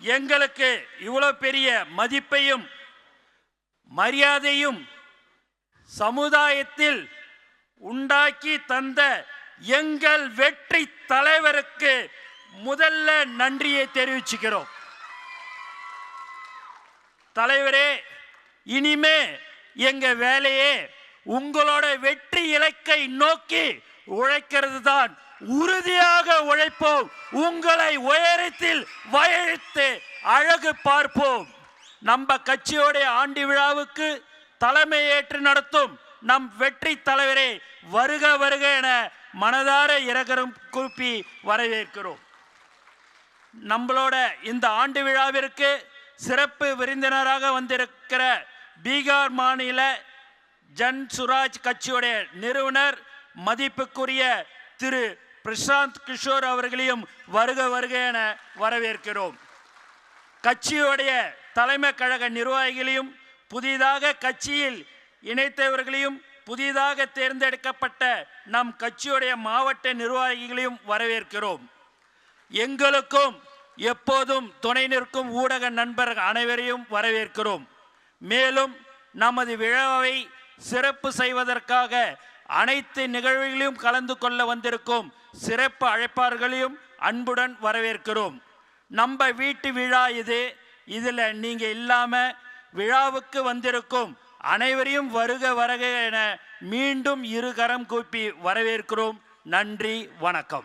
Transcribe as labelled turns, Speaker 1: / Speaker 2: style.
Speaker 1: எங்களுக்கு இவ்வளோ பெரிய மதிப்பையும் மரியாதையும் சமுதாயத்தில் உண்டாக்கி தந்த எங்கள் வெற்றி தலைவருக்கு முதல்ல நன்றியை தெரிவிச்சுக்கிறோம். தலைவரே இனிமே எங்க வேலையே உங்களோட வெற்றி இலக்கை நோக்கி உழைக்கிறது தான் உறுதியாக உழைப்போம். உங்களை உயரத்தில் வயழித்து அழகு பார்ப்போம். நம்ம கட்சியோடைய ஆண்டு விழாவுக்கு தலைமை ஏற்று நடத்தும் நம் வெற்றி தலைவரே வருக வருக என மனதார இறகரும் கூப்பி வரவேற்கிறோம். நம்மளோட இந்த ஆண்டு விழாவிற்கு சிறப்பு விருந்தினராக வந்திருக்கிற பீகார் மாநில ஜன் சுராஜ் கட்சியுடைய நிறுவனர் மதிப்புக்குரிய திரு பிரசாந்த் கிஷோர் அவர்களையும் வருக வருக என வரவேற்கிறோம். கட்சியுடைய தலைமை கழக நிர்வாகிகளையும் புதிதாக கட்சியில் இணைத்தவர்களையும் புதிதாக தேர்ந்தெடுக்கப்பட்ட நம் கட்சியுடைய மாவட்ட நிர்வாகிகளையும் வரவேற்கிறோம். எங்களுக்கும் எப்போதும் துணை நிற்கும் ஊடக நண்பர் அனைவரையும் வரவேற்கிறோம். மேலும் நமது விழாவை சிறப்பு செய்வதற்காக அனைத்து நிகழ்வுகளிலும் கலந்து கொள்ள வந்திருக்கும் சிறப்பு அழைப்பார்களையும் அன்புடன் வரவேற்கிறோம். நம்ம வீட்டு விழா இது. இதில் நீங்கள் இல்லாமல் விழாவுக்கு வந்திருக்கும் அனைவரையும் வருக வருக என மீண்டும் இருகரம் கூப்பி வரவேற்கிறோம். நன்றி வணக்கம்.